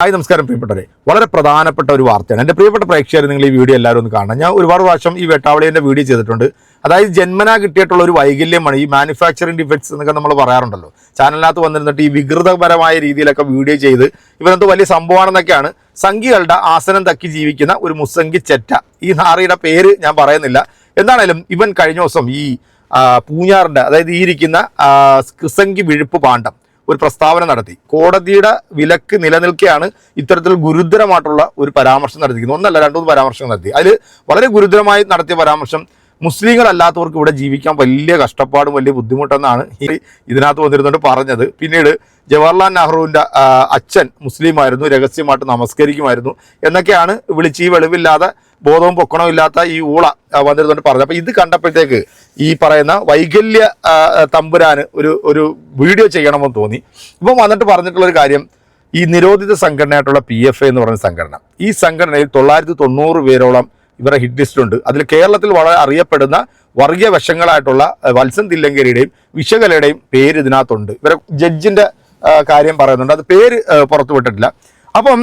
Hi നമസ്കാരം പ്രിയപ്പെട്ടവരെ. വളരെ പ്രധാനപ്പെട്ട ഒരു വാർത്തയാണ്. എന്റെ പ്രിയപ്പെട്ട പ്രേക്ഷകർ നിങ്ങൾ ഈ വീഡിയോ എല്ലാവരും ഒന്ന് കാണണം. ഞാൻ ഒരുപാട് പ്രാവശ്യം ഈ വെട്ടാവളിയുടെ വീഡിയോ ചെയ്തിട്ടുണ്ട്. അതായത് ജന്മന കിട്ടിയിട്ടുള്ള ഒരു വൈകല്യമാണ് ഈ മാനുഫാക്ചറിങ് ഡിഫക്ട്സ് എന്നൊക്കെ നമ്മൾ പറയാറുണ്ടല്ലോ. ചാനലിനകത്ത് വന്നിരുന്നിട്ട് ഈ വികൃതപരമായ രീതിയിലൊക്കെ വീഡിയോ ചെയ്ത് ഇവരെന്ത് വലിയ സംഭവമാണെന്നൊക്കെയാണ് സംഘികളുടെ ആസനം തക്കി ജീവിക്കുന്ന ഒരു മുസംഗി ചെറ്റ. ഈ നാറിയുടെ പേര് ഞാൻ പറയുന്നില്ല. എന്താണേലും ഇവൻ കഴിഞ്ഞ ദിവസം ഈ പൂഞ്ഞാറിന്റെ അതായത് ഈ ഇരിക്കുന്ന കൃസംഗി വിഴുപ്പ് പാണ്ഡം ഒരു പ്രസ്താവന നടത്തി. കോടതിയുടെ വിലക്ക് നിലനിൽക്കെയാണ് ഇത്തരത്തിൽ ഗുരുതരമായിട്ടുള്ള ഒരു പരാമർശം നടത്തിയിരിക്കുന്നത്. ഒന്നല്ല രണ്ടു മൂന്ന് പരാമർശം നടത്തി. അതിൽ വളരെ ഗുരുതരമായി നടത്തിയ പരാമർശം മുസ്ലിങ്ങളല്ലാത്തവർക്ക് ഇവിടെ ജീവിക്കാൻ വലിയ കഷ്ടപ്പാടും വലിയ ബുദ്ധിമുട്ടെന്നാണ് ഇതിനകത്ത് വന്നിരുന്നുകൊണ്ട് പറഞ്ഞത്. പിന്നീട് ജവഹർലാൽ നെഹ്റുവിന്റെ അച്ഛൻ മുസ്ലിമായിരുന്നു രഹസ്യമായിട്ട് നമസ്കരിക്കുമായിരുന്നു എന്നൊക്കെയാണ് വിളിച്ച് ഈ വെളിവില്ലാതെ ബോധവും പൊക്കണവും ഇല്ലാത്ത ഈ ഊള വന്നിരുന്നുണ്ട് പറഞ്ഞത്. അപ്പോൾ ഇത് കണ്ടപ്പോഴത്തേക്ക് ഈ പറയുന്ന വൈകല്യ തമ്പുരാന് ഒരു ഒരു വീഡിയോ ചെയ്യണമെന്ന് തോന്നി. ഇപ്പം വന്നിട്ട് പറഞ്ഞിട്ടുള്ള ഒരു കാര്യം ഈ നിരോധിത സംഘടനയായിട്ടുള്ള പി എഫ് എന്ന് പറയുന്ന സംഘടന. ഈ സംഘടനയിൽ തൊള്ളായിരത്തി തൊണ്ണൂറ് പേരോളം ഇവരുടെ ഹിറ്റ് ലിസ്റ്റുണ്ട് അതിൽ കേരളത്തിൽ വളരെ അറിയപ്പെടുന്ന വർഗീയ വശങ്ങളായിട്ടുള്ള വത്സൻ തില്ലങ്കേരിയുടെയും വിശകലയുടെയും പേര് ഇതിനകത്തുണ്ട്. ഇവരെ ജഡ്ജിന്റെ കാര്യം പറയുന്നുണ്ട്. അത് പേര് പുറത്തുവിട്ടിട്ടില്ല. പുറത്തു അപ്പം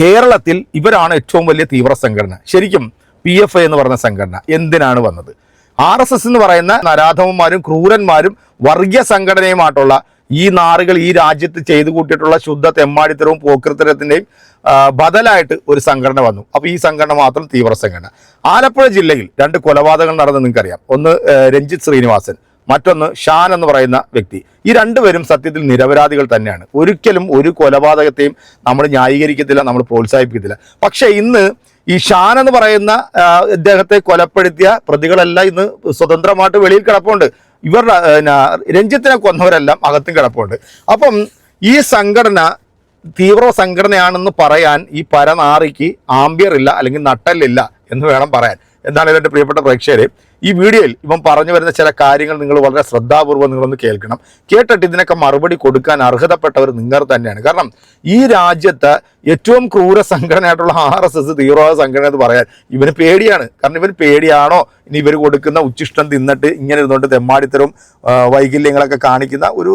കേരളത്തിൽ ഇവരാണ് ഏറ്റവും വലിയ തീവ്ര സംഘടന. ശരിക്കും പി എഫ് ഐ എന്ന് പറയുന്ന സംഘടന. എന്തിനാണ് വന്നത്? ആർ എസ് എസ് എന്ന് പറയുന്ന നരാധമന്മാരും ക്രൂരന്മാരും വർഗീയ സംഘടനയുമായിട്ടുള്ള ഈ നാറുകൾ ഈ രാജ്യത്ത് ചെയ്തു കൂട്ടിയിട്ടുള്ള ശുദ്ധ തെമ്മാടിത്തരവും പോക്കൃത്തരത്തിന്റെയും ബദലായിട്ട് ഒരു സംഘടന വന്നു. അപ്പോൾ ഈ സംഘടന മാത്രം തീവ്ര സംഘടന. ആലപ്പുഴ ജില്ലയിൽ രണ്ട് കൊലപാതകങ്ങൾ നടന്ന് നിങ്ങൾക്കറിയാം. ഒന്ന് രഞ്ജിത് രഞ്ജിത്ത് ശ്രീനിവാസൻ. മറ്റൊന്ന് ഷാൻ എന്ന് പറയുന്ന വ്യക്തി. ഈ രണ്ടുപേരും സത്യത്തിൽ നിരപരാധികൾ തന്നെയാണ്. ഒരിക്കലും ഒരു കൊലപാതകത്തെയും നമ്മൾ ന്യായീകരിക്കത്തില്ല നമ്മൾ പ്രോത്സാഹിപ്പിക്കത്തില്ല. പക്ഷേ ഇന്ന് ഈ ഷാൻ എന്ന് പറയുന്ന ഇദ്ദേഹത്തെ കൊലപ്പെടുത്തിയ പ്രതികളെല്ലാം ഇന്ന് സ്വതന്ത്രമായിട്ട് വെളിയിൽ കിടപ്പുണ്ട്. ഇവരുടെ രഞ്ജിത്തിനെ കൊന്നവരെല്ലാം അകത്തും കിടപ്പുണ്ട്. അപ്പം ഈ സംഘടന തീവ്ര സംഘടനയാണെന്ന് പറയാൻ ഈ പരനാറിക്ക് ആംബിയർ ഇല്ല അല്ലെങ്കിൽ നട്ടല്ലില്ല എന്ന് വേണം പറയാൻ. എന്താണ് ഇതിന്റെ പ്രിയപ്പെട്ട പ്രേക്ഷകരെ? ഈ വീഡിയോയിൽ ഇവൻ പറഞ്ഞു വരുന്ന ചില കാര്യങ്ങൾ നിങ്ങൾ വളരെ ശ്രദ്ധാപൂർവം നിങ്ങളൊന്ന് കേൾക്കണം. കേട്ടിട്ട് ഇതിനൊക്കെ മറുപടി കൊടുക്കാൻ അർഹതപ്പെട്ടവർ നിങ്ങൾ തന്നെയാണ്. കാരണം ഈ രാജ്യത്ത് ഏറ്റവും ക്രൂര സംഘടനയായിട്ടുള്ള ആർ എസ് എസ് തീവ്രവാദ സംഘടന എന്ന് പറയാൻ ഇവന് പേടിയാണ്. കാരണം ഇവന് പേടിയാണോ? ഇനി ഇവർ കൊടുക്കുന്ന ഉച്ചിഷ്ടം തിന്നിട്ട് ഇങ്ങനെ ഇരുന്നുകൊണ്ട് തെമ്മാടിത്തരവും വൈകല്യങ്ങളൊക്കെ കാണിക്കുന്ന ഒരു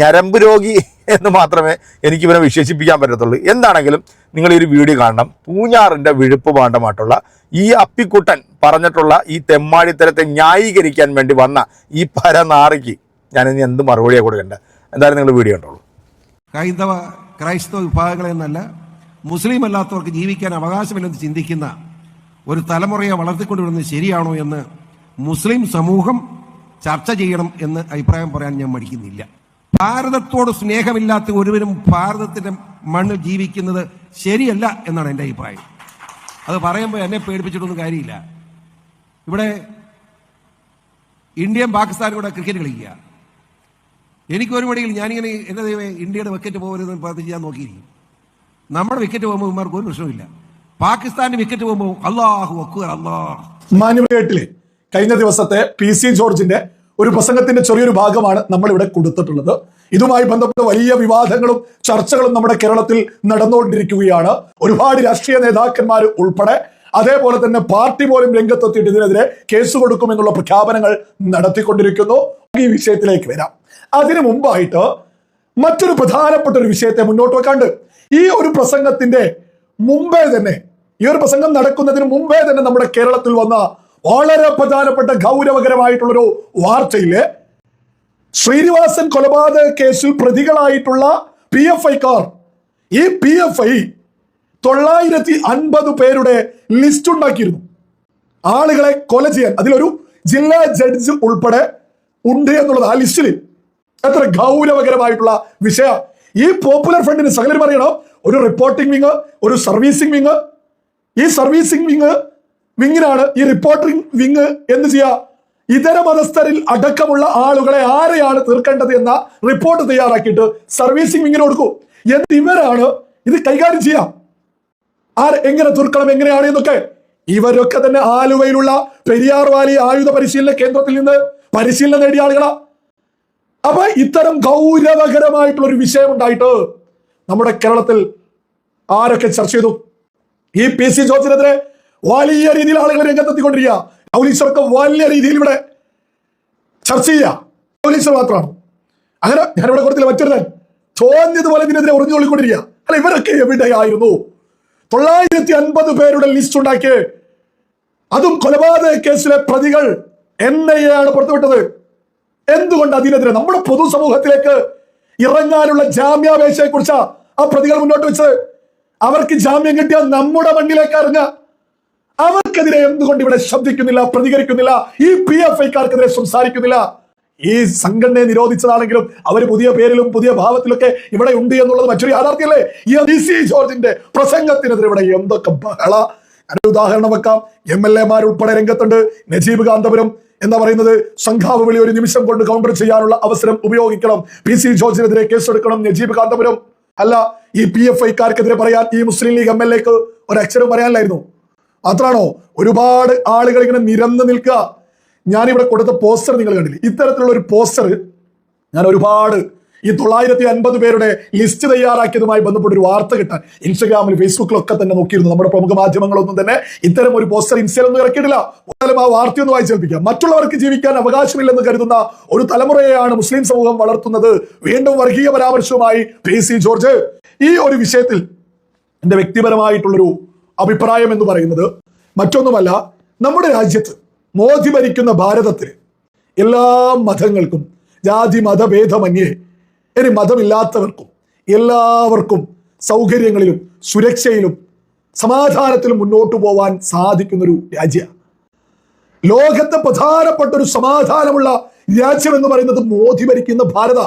ഞരമ്പ് രോഗി എന്ന് മാത്രമേ എനിക്ക് ഇവനെ വിശേഷിപ്പിക്കാൻ പറ്റത്തുള്ളൂ. എന്താണെങ്കിലും നിങ്ങൾ ഈ ഒരു വീഡിയോ കാണണം. പൂഞ്ഞാറിന്റെ വിഴുപ്പ് പാണ്ഡമായിട്ടുള്ള ഈ അപ്പിക്കുട്ടൻ പറഞ്ഞിട്ടുള്ള ഈ തെമ്മാടിത്തരത്തെ ന്യായീകരിക്കാൻ വേണ്ടി വന്ന ഈ പരനാറിക്ക് ഞാനിനി എന്ത് മറുപടിയാണ് കൊടുക്കേണ്ടത് എന്തായാലും നിങ്ങൾ വീഡിയോ കണ്ടോളൂ. ഹൈന്ദവ ക്രൈസ്തവ എന്നല്ല മുസ്ലിം അല്ലാത്തവർക്ക് ജീവിക്കാൻ അവകാശമില്ലെന്ന് ചിന്തിക്കുന്ന ഒരു തലമുറയെ വളർത്തിക്കൊണ്ടുവരുന്നത് ശരിയാണോ എന്ന് മുസ്ലിം സമൂഹം ചർച്ച ചെയ്യണം എന്ന് അഭിപ്രായം പറയാൻ ഞാൻ മടിക്കുന്നില്ല. ഭാരതത്തോട് സ്നേഹമില്ലാത്ത ഒരുവരും ഭാരതത്തിന്റെ മണ്ണിൽ ജീവിക്കുന്നത് ശരിയല്ല എന്നാണ് എന്റെ അഭിപ്രായം. അത് പറയുമ്പോൾ എന്നെ പേടിപ്പിച്ചിട്ടൊന്നും കാര്യമില്ല. ഇവിടെ ഇന്ത്യയും പാകിസ്ഥാനും കൂടെ ക്രിക്കറ്റ് കളിക്കുക. എനിക്ക് ഒരു മടിയിൽ ഞാനിങ്ങനെ എന്റെ ദൈവമേ ഇന്ത്യയുടെ വിക്കറ്റ് പോകരുതെന്ന് പ്രാർത്ഥിച്ച് ഞാൻ നോക്കിയിരിക്കും. നമ്മുടെ വിക്കറ്റ് പോകുമ്പോൾ ഇവന്മാർക്ക് ഒരു പ്രശ്നമില്ല പാകിസ്ഥാന്റെ വിക്കറ്റ് പോകുമ്പോൾ അള്ളാഹു അക്ബർ അള്ളാഹ് കഴിഞ്ഞ ദിവസത്തെ പി സി ജോർജിന്റെ ഒരു പ്രസംഗത്തിന്റെ ചെറിയൊരു ഭാഗമാണ് നമ്മൾ ഇവിടെ കൊടുത്തിട്ടുള്ളത്. ഇതുമായി ബന്ധപ്പെട്ട വലിയ വിവാദങ്ങളും ചർച്ചകളും നമ്മുടെ കേരളത്തിൽ നടന്നുകൊണ്ടിരിക്കുകയാണ്. ഒരുപാട് രാഷ്ട്രീയ നേതാക്കന്മാർ ഉൾപ്പെടെ. അതേപോലെ തന്നെ പാർട്ടി പോലും രംഗത്തെത്തിയിട്ട് ഇതിനെതിരെ കേസ് കൊടുക്കുമെന്നുള്ള പ്രഖ്യാപനങ്ങൾ നടത്തിക്കൊണ്ടിരിക്കുന്നു. ഈ വിഷയത്തിലേക്ക് വരാം. അതിനു മുമ്പായിട്ട് മറ്റൊരു പ്രധാനപ്പെട്ട ഒരു വിഷയത്തെ മുന്നോട്ട് വെക്കാണ്ട്. ഈ ഒരു പ്രസംഗത്തിന്റെ മുമ്പേ തന്നെ ഈ ഒരു പ്രസംഗം നടക്കുന്നതിന് മുമ്പേ തന്നെ നമ്മുടെ കേരളത്തിൽ വന്ന വളരെ പ്രധാനപ്പെട്ട ഗൗരവകരമായിട്ടുള്ളൊരു വാർത്തയിൽ ശ്രീനിവാസൻ കൊലപാതക കേസിൽ പ്രതികളായിട്ടുള്ള പി എഫ് ഐക്കാർ ഈ പി എഫ് ഐ തൊള്ളായിരത്തി അൻപത് പേരുടെ ലിസ്റ്റ് ഉണ്ടാക്കിയിരുന്നു. ആളുകളെ കൊല ചെയ്യാൻ. അതിലൊരു ജില്ലാ ജഡ്ജ് ഉൾപ്പെടെ ഉണ്ട് എന്നുള്ളത് ആ ലിസ്റ്റിൽ എത്ര ഗൗരവകരമായിട്ടുള്ള വിഷയം. ഈ പോപ്പുലർ ഫ്രണ്ടിന് സകലരും അറിയണം ഒരു റിപ്പോർട്ടിംഗ് വിങ് ഒരു സർവീസിംഗ് വിങ് ഈ സർവീസിംഗ് വിങ് വിങ്ങിനാണ് ഈ റിപ്പോർട്ടിംഗ് വിങ് എന്ത് ചെയ്യുക ഇതര മതസ്ഥരിൽ അടക്കമുള്ള ആളുകളെ ആരെയാണ് തീർക്കേണ്ടത് എന്ന റിപ്പോർട്ട് തയ്യാറാക്കിയിട്ട് സർവീസിംഗ് വിങ്ങിന് കൊടുക്കൂ. എന്നിട്ട് ഇവരാണ് ഇത് കൈകാര്യം ചെയ്യാം. ആർ എങ്ങനെ തീർക്കണം എങ്ങനെയാണ് എന്നൊക്കെ. ഇവരൊക്കെ തന്നെ ആലുവയിലുള്ള പെരിയാർ വാലി ആയുധ പരിശീലന കേന്ദ്രത്തിൽ നിന്ന് പരിശീലനം നേടിയ ആളുകളാ. അപ്പൊ ഇത്തരം ഗൗരവകരമായിട്ടുള്ള ഒരു വിഷയം ഉണ്ടായിട്ട് നമ്മുടെ കേരളത്തിൽ ആരൊക്കെ ചർച്ച ചെയ്തു? ഈ പി സി ജോർജിനെതിരെ വലിയ രീതിയിൽ ആളുകൾ രംഗത്തെത്തിക്കൊണ്ടിരിക്കുക. വലിയ രീതിയിൽ ഇവിടെ ചർച്ച ചെയ്യുക. മാത്രമാണ്. അങ്ങനെ ഞാനിവിടെ കൊടുത്തില്ല മറ്റൊരു തോന്നിയതുപോലെ ഇതിനെതിരെ ഉറഞ്ഞുകൊള്ളിക്കൊണ്ടിരിക്കുക അല്ല ഇവരൊക്കെ എവിടെയായിരുന്നു? തൊള്ളായിരത്തി അൻപത് പേരുടെ ലിസ്റ്റ് ഉണ്ടാക്കിയേ. അതും കൊലപാതക കേസിലെ പ്രതികൾ എൻ ഐ എ ആണ് പുറത്തുവിട്ടത്. എന്തുകൊണ്ട് അതിനെതിരെ? നമ്മുടെ പൊതുസമൂഹത്തിലേക്ക് ഇറങ്ങാനുള്ള ജാമ്യാപേക്ഷയെ കുറിച്ച് ആ പ്രതികൾ മുന്നോട്ട് വെച്ചത്. അവർക്ക് ജാമ്യം കിട്ടിയാൽ നമ്മുടെ മണ്ണിലേക്ക് ഇറങ്ങുക. അവർക്കെതിരെ എന്തുകൊണ്ട് ഇവിടെ ശബ്ദിക്കുന്നില്ല പ്രതികരിക്കുന്നില്ല ഈ പി എഫ് ഐക്കാർക്കെതിരെ സംസാരിക്കുന്നില്ല? ഈ സംഘടനയെ നിരോധിച്ചതാണെങ്കിലും അവർ പുതിയ പേരിലും പുതിയ ഭാവത്തിലൊക്കെ ഇവിടെ ഉണ്ട് എന്നുള്ളത് മറ്റൊരു യാഥാർത്ഥ്യല്ലേ ഈ ഡി സി ജോർജിന്റെ പ്രസംഗത്തിനെതിരെ ഇവിടെ എന്തൊക്കെ ബഹള? ഞാനൊരു ഉദാഹരണം വെക്കാം. എം എൽ എമാർ ഉൾപ്പെടെ രംഗത്തുണ്ട്. നജീബ് കാന്തപുരം എന്ന് പറയുന്നത് സംഘാവ് വിളി ഒരു നിമിഷം കൊണ്ട് കൗണ്ടർ ചെയ്യാനുള്ള അവസരം ഉപയോഗിക്കണം. പി സി ജോർജിനെതിരെ കേസെടുക്കണം നജീബ് കാന്തപുരം. അല്ല ഈ പി എഫ് ഐക്കാർക്കെതിരെ പറയാൻ ഈ മുസ്ലിം ലീഗ് എം എൽ എക്ക് ഒരു അക്ഷരം പറയാനില്ലായിരുന്നു. മാത്രാണോ ഒരുപാട് ആളുകൾ ഇങ്ങനെ നിരന്ന് നിൽക്കുക? ഞാനിവിടെ കൊടുത്ത പോസ്റ്റർ നിങ്ങൾ കണ്ടില്ലേ? ഇത്തരത്തിലുള്ള ഒരു പോസ്റ്റർ ഞാൻ ഒരുപാട് ഈ തൊള്ളായിരത്തി അൻപത് പേരുടെ ലിസ്റ്റ് തയ്യാറാക്കിയതുമായി ബന്ധപ്പെട്ട ഒരു വാർത്ത കിട്ടാൻ ഇൻസ്റ്റഗ്രാമിൽ ഫേസ്ബുക്കിലൊക്കെ തന്നെ നോക്കിയിരുന്നു. നമ്മുടെ പ്രമുഖ മാധ്യമങ്ങളൊന്നും തന്നെ ഇത്തരം ഒരു പോസ്റ്റർ ഇൻസ്റ്റയിലൊന്നും ഇറക്കിയിട്ടില്ല. എന്നാലും ആ വാർത്തയൊന്ന് വായിച്ചേൽപ്പിക്കാം. മറ്റുള്ളവർക്ക് ജീവിക്കാൻ അവകാശമില്ലെന്ന് കരുതുന്ന ഒരു തലമുറയെയാണ് മുസ്ലിം സമൂഹം വളർത്തുന്നത്. വീണ്ടും വർഗീയ പരാമർശവുമായി പി ജോർജ്. ഈ ഒരു വിഷയത്തിൽ എന്റെ വ്യക്തിപരമായിട്ടുള്ളൊരു അഭിപ്രായം എന്ന് പറയുന്നത് മറ്റൊന്നുമല്ല നമ്മുടെ രാജ്യത്ത് മോദി ഭരിക്കുന്ന ഭാരതത്തിൽ എല്ലാ മതങ്ങൾക്കും ജാതി മതഭേദമന്യേ ഇനി മതമില്ലാത്തവർക്കും എല്ലാവർക്കും സൗകര്യങ്ങളിലും സുരക്ഷയിലും സമാധാനത്തിലും മുന്നോട്ട് പോവാൻ സാധിക്കുന്നൊരു രാജ്യമാണ് ലോകത്തെ പ്രധാനപ്പെട്ട ഒരു സമാധാനമുള്ള രാജ്യം എന്ന് പറയുന്നത് മോദി ഭരിക്കുന്ന ഭാരത.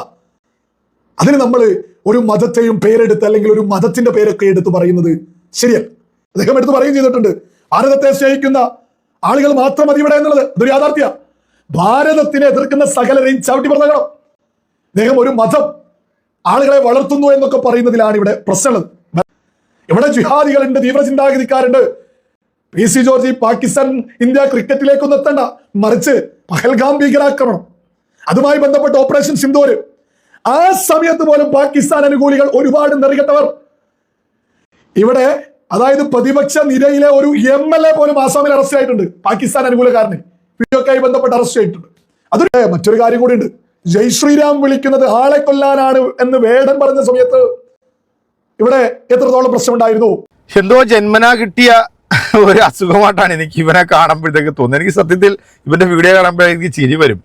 അതിന് നമ്മൾ ഒരു മതത്തെയും പേരെടുത്ത് അല്ലെങ്കിൽ ഒരു മതത്തിന്റെ പേരൊക്കെ എടുത്ത് പറയുന്നത് ശരിയല്ല. അദ്ദേഹം എടുത്ത് പറയുകയും ചെയ്തിട്ടുണ്ട്. ഭാരതത്തെ സ്നേഹിക്കുന്ന ആളുകൾ മാത്രം മതി ഇവിടെ എന്നുള്ളത്. ഇതൊരു യാഥാർത്ഥ്യ. ഭാരതത്തിനെ എതിർക്കുന്ന സകലരെയും ചവിട്ടി പറഞ്ഞോ അദ്ദേഹം ഒരു മതം. ആളുകളെ വളർത്തുന്നു എന്നൊക്കെ പറയുന്നതിലാണ് ഇവിടെ പ്രശ്നമുള്ളത്. ഇവിടെ ജിഹാദികളുണ്ട് തീവ്ര ചിന്താഗതിക്കാരുണ്ട്. P C George Pakistan India ക്രിക്കറ്റിലേക്കൊന്നും എത്തണ്ട. മറിച്ച് പഹൽഗാം ഭീകരാക്രമണം. അതുമായി ബന്ധപ്പെട്ട ഓപ്പറേഷൻ സിന്ധൂര് ആ സമയത്ത് പോലും പാകിസ്ഥാൻ അനുകൂലികൾ ഒരുപാട് നെറികെട്ടവർ. ഇവിടെ അതായത് പ്രതിപക്ഷ നിരയിലെ ഒരു എം എൽ എ പോലും ആസാമിൽ അറസ്റ്റ് ആയിട്ടുണ്ട്. പാകിസ്ഥാൻ അനുകൂലക്കാരനെ. വീഡിയോക്കായി ബന്ധപ്പെട്ട് അറസ്റ്റ് ചെയ്തിട്ടുണ്ട്. അതൊരു മറ്റൊരു കാര്യം കൂടി ഉണ്ട് ജയ് ശ്രീരാം വിളിക്കുന്നത് ആളെ കൊല്ലാനാണ് എന്ന് വേടൻ പറഞ്ഞ സമയത്ത് ഇവിടെ എത്രത്തോളം പ്രശ്നമുണ്ടായിരുന്നു? എന്തോ ജന്മനാ കിട്ടിയ ഒരു അസുഖമായിട്ടാണ് എനിക്ക് ഇവനെ കാണുമ്പോഴത്തേക്ക് തോന്നുന്നത്. എനിക്ക് സത്യത്തിൽ ഇവന്റെ വീഡിയോ കാണുമ്പോൾ എനിക്ക് ചിരി വരും.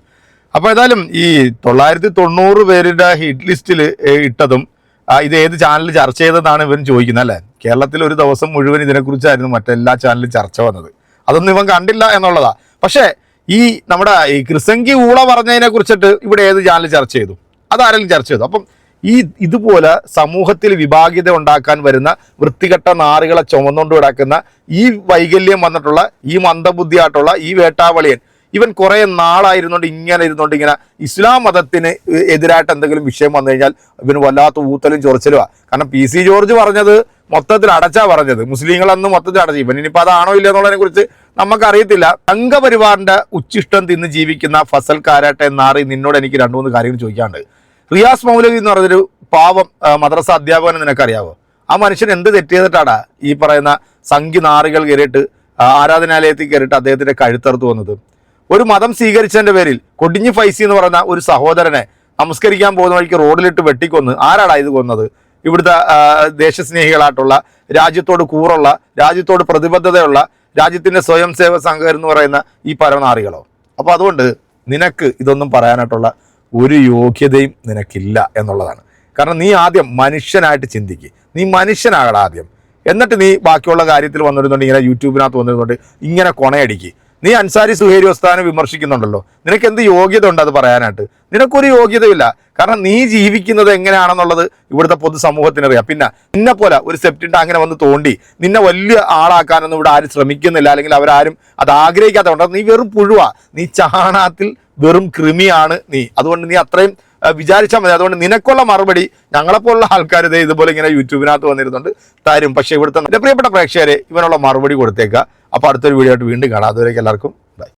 അപ്പൊ ഏതായാലും ഈ തൊള്ളായിരത്തി തൊണ്ണൂറ് പേരുടെ ഹിറ്റ് ലിസ്റ്റിൽ ഇട്ടതും ഇത് ഏത് ചാനൽ ചർച്ച ചെയ്തതാണ് ഇവൻ ചോദിക്കുന്നത് അല്ലേ? കേരളത്തിൽ ഒരു ദിവസം മുഴുവൻ ഇതിനെക്കുറിച്ചായിരുന്നു മറ്റെല്ലാ ചാനലിലും ചർച്ച വന്നത്. അതൊന്നും ഇവൻ കണ്ടില്ല എന്നുള്ളതാ. പക്ഷേ ഈ നമ്മുടെ ഈ കൃസംഗി ഊള പറഞ്ഞതിനെ കുറിച്ചിട്ട് ഇവിടെ ഏത് ചാനൽ ചർച്ച ചെയ്തു? അതാരെങ്കിലും ചർച്ച ചെയ്തു? അപ്പം ഈ ഇതുപോലെ സമൂഹത്തിൽ വിഭാഗ്യത ഉണ്ടാക്കാൻ വരുന്ന വൃത്തികെട്ട നാറുകളെ ചുമന്നുകൊണ്ട് കിടക്കുന്ന ഈ വൈകല്യം വന്നിട്ടുള്ള ഈ മന്ദബുദ്ധിയായിട്ടുള്ള ഈ വേട്ടാവളിയൻ ഇവൻ കുറേ നാളായിരുന്നോണ്ട് ഇങ്ങനെ ഇരുന്നോണ്ട് ഇങ്ങനെ ഇസ്ലാം മതത്തിന് എതിരായിട്ട് എന്തെങ്കിലും വിഷയം വന്നു കഴിഞ്ഞാൽ ഇവന് വല്ലാത്ത ഊത്തലും ചൊറിച്ചലുമാ കാരണം പി സി ജോർജ് പറഞ്ഞത് മൊത്തത്തിൽ അടച്ചാ പറഞ്ഞത്. മുസ്ലിങ്ങൾ അന്ന് മൊത്തത്തിൽ അടച്ചു. ഇവൻ ഇനിയിപ്പോൾ അതാണോ ഇല്ല എന്നുള്ളതിനെ കുറിച്ച് നമുക്കറിയത്തില്ല. സംഘപരിവാറിന്റെ ഉച്ചിഷ്ടം തിന്ന് ജീവിക്കുന്ന ഫസൽ കാരാട്ടെ നാറി നിന്നോട് എനിക്ക് രണ്ടു മൂന്ന് കാര്യങ്ങൾ ചോദിക്കാണ്ട് റിയാസ് മൗലവി എന്ന് പറഞ്ഞൊരു പാവം മദ്രസ അധ്യാപകനെ നിനക്കറിയാവോ? ആ മനുഷ്യൻ എന്ത് തെറ്റ് ചെയ്തിട്ടാടാ ഈ പറയുന്ന സംഖ്യ നാറികൾ കയറിയിട്ട് ആരാധനാലയത്തിൽ കയറിയിട്ട് അദ്ദേഹത്തിന്റെ കഴുത്തറുത്ത് വന്നത്? ഒരു മതം സ്വീകരിച്ചതിന്റെ പേരിൽ കൊടിഞ്ഞു ഫൈസി എന്ന് പറയുന്ന ഒരു സഹോദരനെ നമസ്കരിക്കാൻ പോകുന്ന വഴിക്ക് റോഡിലിട്ട് വെട്ടിക്കൊന്ന്. ആരാടാ ഇത് കൊന്നത്? ഇവിടുത്തെ ദേശസ്നേഹികളായിട്ടുള്ള രാജ്യത്തോട് കൂറുള്ള രാജ്യത്തോട് പ്രതിബദ്ധതയുള്ള രാജ്യത്തിന്റെ സ്വയം സേവ സംഘം എന്ന് പറയുന്ന ഈ പരനാറികളോ അപ്പോൾ അതുകൊണ്ട് നിനക്ക് ഇതൊന്നും പറയാനായിട്ടുള്ള ഒരു യോഗ്യതയും നിനക്കില്ല എന്നുള്ളതാണ്. കാരണം നീ ആദ്യം മനുഷ്യനായിട്ട് ചിന്തിക്ക്. നീ മനുഷ്യനാകണം ആദ്യം. എന്നിട്ട് നീ ബാക്കിയുള്ള കാര്യത്തിൽ വന്നിരുന്നുണ്ട് ഇങ്ങനെ യൂട്യൂബിനകത്ത് വന്നിരുന്നുണ്ട് ഇങ്ങനെ കൊണയടിക്ക്. നീ അൻസാരി സുഹേരി ഉസ്താനെ വിമർശിക്കുന്നുണ്ടല്ലോ. നിനക്ക് എന്ത് യോഗ്യത ഉണ്ട് അത് പറയാനായിട്ട്? നിനക്കൊരു യോഗ്യതയില്ല. കാരണം നീ ജീവിക്കുന്നത് എങ്ങനെയാണെന്നുള്ളത് ഇവിടുത്തെ പൊതുസമൂഹത്തിനറിയാം. പിന്നെ നിന്നെ പോലെ ഒരു സെപ്റ്റിന്റെ അങ്ങനെ വന്ന് തോണ്ടി നിന്നെ വലിയ ആളാക്കാനൊന്നും ഇവിടെ ആരും ശ്രമിക്കുന്നില്ല. അല്ലെങ്കിൽ അവരാരും അത് ആഗ്രഹിക്കാത്തതുകൊണ്ട് നീ വെറും പുഴുവാ. നീ ചാണാത്തിൽ വെറും കൃമിയാണ് നീ. അതുകൊണ്ട് നീ അത്രയും വിചാരിച്ചാൽ മതി. അതുകൊണ്ട് നിനക്കുള്ള മറുപടി ഞങ്ങളെപ്പോലുള്ള ആൾക്കാർ ഇതേ ഇതുപോലെ ഇങ്ങനെ യൂട്യൂബിനകത്ത് വന്നിരുന്നുണ്ട് തരും. പക്ഷേ ഇവിടുത്തെ എന്റെ പ്രിയപ്പെട്ട പ്രേക്ഷകരെ ഇവനുള്ള മറുപടി കൊടുത്തേക്കുക അപ്പോൾ അടുത്തൊരു വീഡിയോ ആയിട്ട് വീണ്ടും കാണാം. അതുവരേക്കും എല്ലാവർക്കും